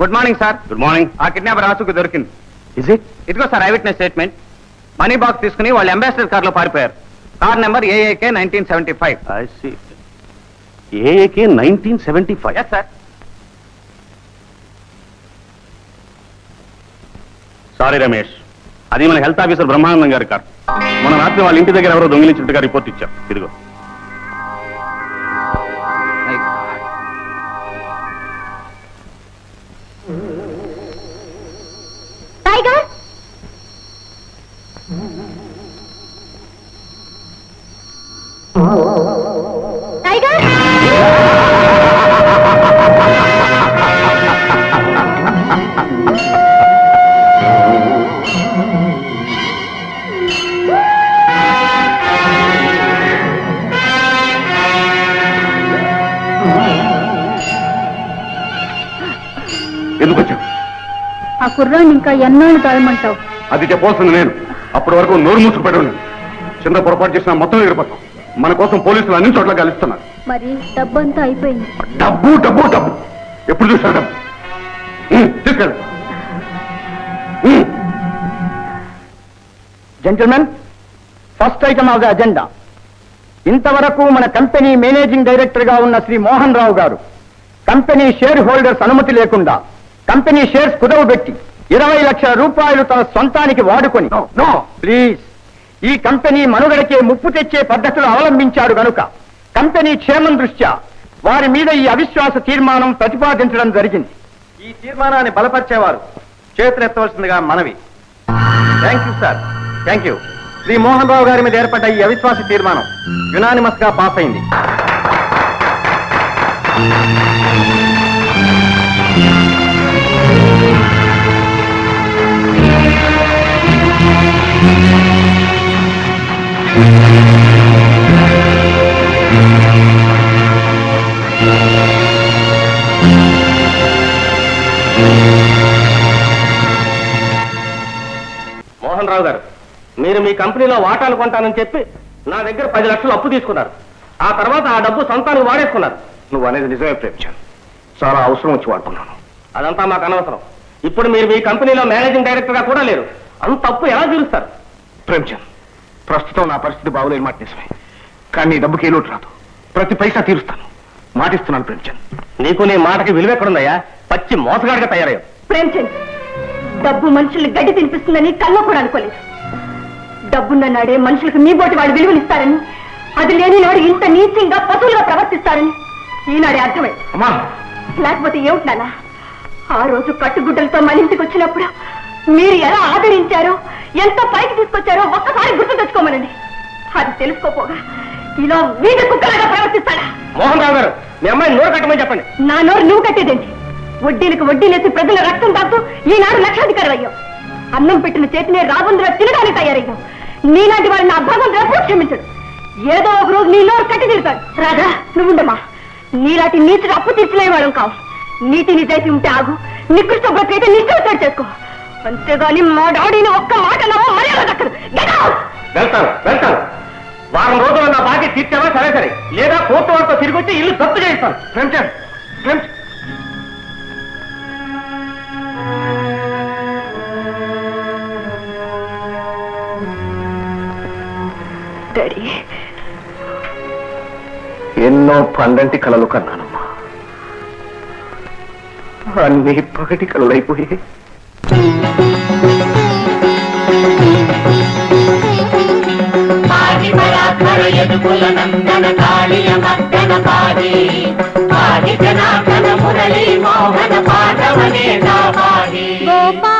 Good morning sir good morning ఆ kidnapper రాసుకు దొరికింది. ఇజ్ ఇట్ ఇదిగో sir I witness statement money box తీసుకుని వాళ్ళు అంబాసిడర్ కార్లో పారిపోయారు. Car number AAK nineteen seventy five I see AAK nineteen seventy five yes sir sorry Ramesh అది మన హెల్త్ ఆఫీసర్ బ్రహ్మానందం గారి కార్ మన రాత్రి వాళ్ళ ఇంటి దగ్గర ఎవరో దొంగిలించినట్టుగా రిపోర్ట్ ఇచ్చారు ఇదిగో. ఆ కుర్రాన్ని ఇంకా ఎన్నాళ్ళు దాయమంటావు అది చెప్పవలసింది నేను. అప్పటి వరకు నోరు మూసుకుపెట్టి ఉన్నాను చిన్న పొరపాటు చేసిన మొత్తం ఎగిరిపోతాం మన కోసం పోలీసులు అన్ని చోట్ల కలుస్తున్నారు మరి డబ్బంతా అయిపోయింది. డబ్బు డబ్బు డబ్బు. ఎప్పుడు చూసారు డబ్బు? ఉమ్, తీసుకెళ్ళి. ఉమ్. Gentlemen first item of the agenda ఇంతవరకు మన కంపెనీ మేనేజింగ్ డైరెక్టర్గా ఉన్న శ్రీ మోహన్ రావు గారు కంపెనీ షేర్ హోల్డర్స్ అనుమతి లేకుండా కంపెనీ షేర్స్ కుదవబెట్టి ఇరవై లక్షల రూపాయలు తన సొంతానికి వాడుకొని. No please. ఈ కంపెనీ మనుగడకే ముప్పు తెచ్చే పద్ధతులు అవలంబించారు గనుక కంపెనీ క్షేమం దృష్ట్యా వారి మీద ఈ అవిశ్వాస తీర్మానం ప్రతిపాదించడం జరిగింది. ఈ తీర్మానాన్ని బలపరిచేవారు చేతులెత్తవలసిందిగా మనవి. Thank you sir thank you Shri Mohan Rao గారి మీద ఏర్పడ్డ ఈ అవిశ్వాస తీర్మానం యునానిమస్గా పాస్ అయింది. మోహన్ రావు గారు మీరు మీ కంపెనీలో వాటాలు కొంటానని చెప్పి నా దగ్గర పది లక్షలు అప్పు తీసుకున్నారు. ఆ తర్వాత ఆ డబ్బు సొంతానికి వాడేసుకున్నారు. నువ్వు అనేది నిజమే ప్రేమించాను. చాలా అవసరం వచ్చి వాడుకున్నాను. అదంతా మాకు అనవసరం. ఇప్పుడు మీరు మీ కంపెనీలో మేనేజింగ్ డైరెక్టర్గా కూడా లేరు. అంత తప్పు ఎలా తీరుస్తారు? ప్రేమించాను. ప్రస్తుతం నా పరిస్థితి బాగోలేని మాట నిజమే. కానీ నీ డబ్బుకి ఏ లోటు రాదు. ప్రతి పైసా తీరుస్తాను. మాటిస్తున్నాను ప్రేమించాను నీకు నీ మాటకి విలువ ఎక్కడుందయ్యా పచ్చి మోసగాడిగా తయారయ్యావు. ప్రేమచంద్ డబ్బు మనుషుల్ని గడ్డి తినిపిస్తుందని కల్లో కూడా అనుకోలేదు. డబ్బున్న నాడే మనుషులకు మీ బోటి వాడు విలువనిస్తారని అది లేని నాడు ఇంత నీచంగా పశువులుగా ప్రవర్తిస్తారని ఈనాడే అర్థమైంది. అమ్మా! లేకపోతే ఏమిటి నాన్న? ఆ రోజు కట్టుగుడ్డలతో మన ఇంటికి వచ్చినప్పుడు మీరు ఎలా ఆదరించారో ఎంత పైకి తీసుకొచ్చారో ఒక్కసారి గుర్తు తెచ్చుకోమనండి. అది తెలుసుకోపోగా ఇలా వీధి కుక్కలాగా ప్రవర్తిస్తాడా? మోహన్ రావు గారు మీ అమ్మాయిని నోరు కట్టమని చెప్పండి. నా నోరు నువ్వు కట్టేదేంటి? వడ్డీలకు వడ్డీలేసి ప్రజల రక్తం తాగుతూ ఈనాడు లక్షాధికారి అయ్యావు అన్నం పెట్టిన చేతినే రాబందులో తినడానికి తయారయ్యావు. నీలాంటి వాడిని నా భగవంతుడు ఎప్పుడూ క్షమించడు. ఏదో ఒక రోజు నీ నోరు కట్టి తీరుతాడు. రాజా నువ్వుండమ్మా నీలాంటి నీచుడు అప్పు తీర్చలేవాడు కావు. నీతి నిజాయితీ ఉంటే ఆగు. నికృష్ట బ్రతికైతే నిశ్చయితాడు చేసుకో అంతేగాని మా డాడీని ఒక్క మాట నవ్వ మర్యాద దక్కదు! వెళ్తాను వెళ్తాను. వారం రోజులు నా బాకీ తీర్చావా సరే సరే. లేదా కోర్టు వారితో తిరిగి వచ్చి ఇల్లు జప్తు చేయిస్తాను. ప్రేమించాను ప్రేమించాను డాడీ ఎన్నో పండంటి కలలు కన్నానమ్మా. అన్ని పగటి కలుడైపోయాయి పాడి నందన కాళియ మద్దన పాడి. పాడి జనార్దన మోహన పాడి.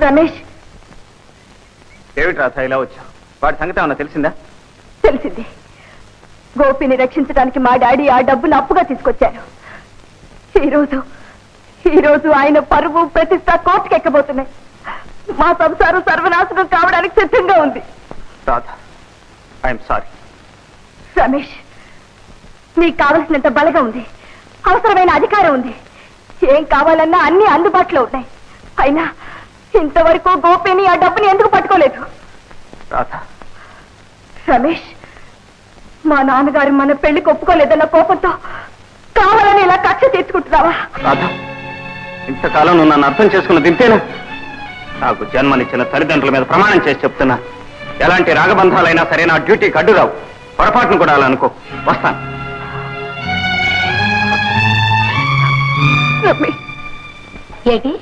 రమేష్. ఏమిటి రాధా ఇలా వచ్చా వాడి సంగతి ఏమన్నా తెలిసిందా? తెలిసింది. గోపిని రక్షించడానికి మా డాడీ ఆ డబ్బును అప్పుగా తీసుకొచ్చారు. ఈరోజు ఈరోజు ఆయన పరువు ప్రతిష్ట కోర్టుకు ఎక్కబోతున్నాయి. మా సంసారం సర్వనాశనం కావడానికి సిద్ధంగా ఉంది. Radha I'm sorry. రమేష్ నీకు కావలసినంత బలగా ఉంది. అవసరమైన అధికారం ఉంది. ఏం కావాలన్నా అన్ని అందుబాటులో ఉన్నాయి. అయినా ఇంతవరకు గోపిని ఆ డబ్బుని ఎందుకు పట్టుకోలేదు? రాధా. రమేష్ మా నాన్నగారు మన పెళ్ళికి ఒప్పుకోలేదన్న కోపంతో కావాలని ఇలా కక్ష తీర్చుకుంటున్నావా? రాధా ఇంతకాలం నువ్వు నన్ను అర్థం చేసుకున్న దింతేనా నాకు జన్మనిచ్చిన తల్లిదండ్రుల మీద ప్రమాణం చేసి చెప్తున్నా. ఎలాంటి రాగబంధాలైనా సరే నా డ్యూటీకి అడ్డు రావు. పొరపాటును కూడా అలా అనుకో. వస్తాను. రమేష్. ఏటి?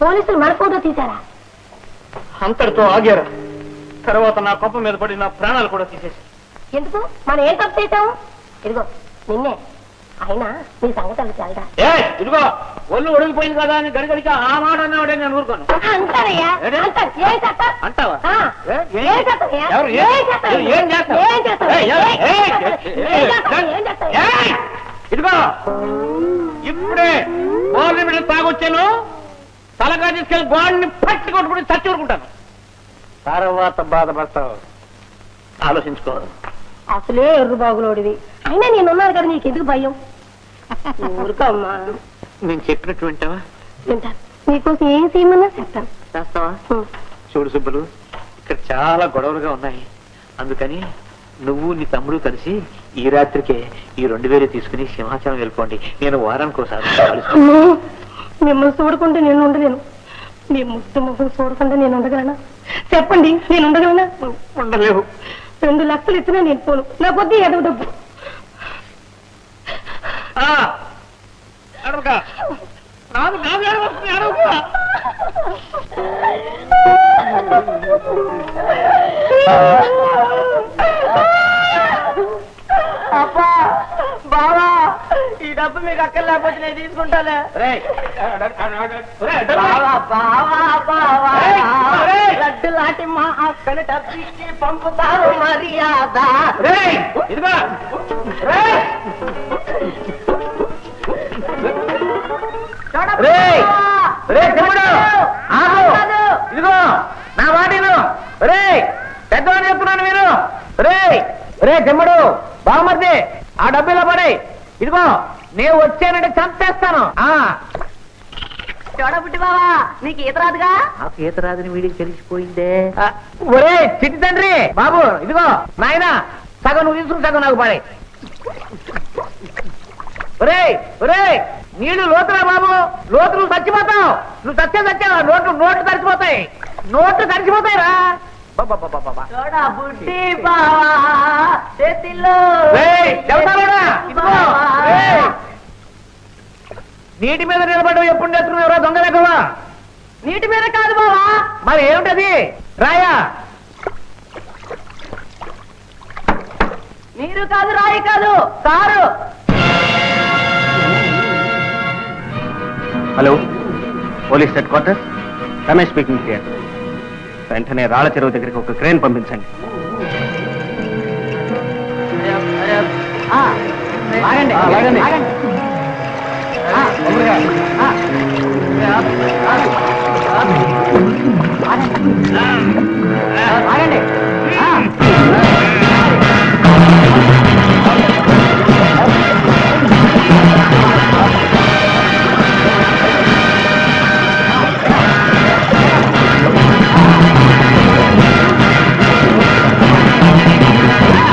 పోలీసులు మన ఫోటో తీశారా? అంతటితో ఆగారు? తర్వాత నా కొంప మీద పడి నా ప్రాణాలు కూడా తీసేసి. ఎందుకు? మనం ఏం తప్పు చేశాము? ఇదిగో నిన్నే. అయినా నీ సంగతి అవి చాలదా ఏ ఇదిగో ఒళ్ళు ఒడిగిపోయింది కదా అని గడిగడికి ఆ మాట అన్నాడే నేను ఊరుకోను. అంటారయ్యా? అంటారు ఏం అంటావా. ఏ? ఏం? ఏ? ఇదిగో. ఇప్పుడే మీద తాగొచ్చాను. తలగా తీసుకెళ్ళి గోడని పట్టి కొట్టుకుని చచ్చి ఊరుకుంటాను తర్వాత బాధపడతావు. ఆలోచించుకో. అసలే ఎర్రు బాగులోడివి. అయినా నేనున్నాను కదా నీకు ఎందుకు భయం? ఊరుకోమ్మా. నేను చెప్పినట్టు వింటావా? వింటా. నీకోసం ఏం చేయమన్నా చెప్తాను. చేస్తావా. చూడు సుబ్బులు ఇక్కడ చాలా గొడవలుగా ఉన్నాయి. అందుకని నువ్వు నీ తమ్ముడు కలిసి ఈ రాత్రికే ఈ రెండు వేలు తీసుకుని సింహాచలం వెళ్ళిపోండి. నేను వారానికి ఒకసారి మిమ్మల్ని చూడకుండా నేను ఉండలేను. మీ ముద్దు ముగ్గురు చూడకుండా నేను ఉండగలనా? చెప్పండి నేను ఉండగలనా? ఉండలేవు. రెండు లక్షలు ఇచ్చినా నేను పోను. నా కొద్ది ఏదో డబ్బు. బావా ఈ డబ్బు మీకు అక్కడ లేకపోతే నేను తీసుకుంటాలే. లడ్డు లాంటి మా అక్కని డబ్బిచ్చి పంపుతారు మర్యాద ఇదిగో నా వాటిను రే పెద్దవాడిని చెప్తున్నాను మీరు. రే రే చెమ్ముడు బాగుమర్ది ఆ డబ్బులో పడే ఇదిగో నేను వచ్చానంటే చంపేస్తాను. ఆ. చూడబుట్టి బావా నీకు ఈత రాదుగా? ఆ పీతరాజుని వీడికి తెలిసిపోయిందే. ఒరే చిట్టి తండ్రి బాబు ఇదిగో నాయన సగం నువ్వు తీసుకుని సగం నాకు పడే ఒరే ఒరే నీళ్ళు లోతురా బాబు లోతు నువ్వు చచ్చిపోతావు. నువ్వు చచ్చే చచ్చావు నోట్లు నోట్లు తడిచిపోతాయి నోట్లు తడిచిపోతాయి రా చూడ బుడ్డి బావా చేతిలో. నీటి మీద నిలబడి ఎప్పుడు నేర్చుకున్నావురా దొంగ లెక్కవా? నీటి మీద కాదు బావా. మరి ఏమిటది? రాయా. నీరు కాదు రాయి కాదు. Car. Hello police headquarters. Ramesh speaking here. వెంటనే రాళ్ళ చెరువు దగ్గరికి ఒక క్రేన్ పంపించండి. ఆగండి ఆగండి. ఆ,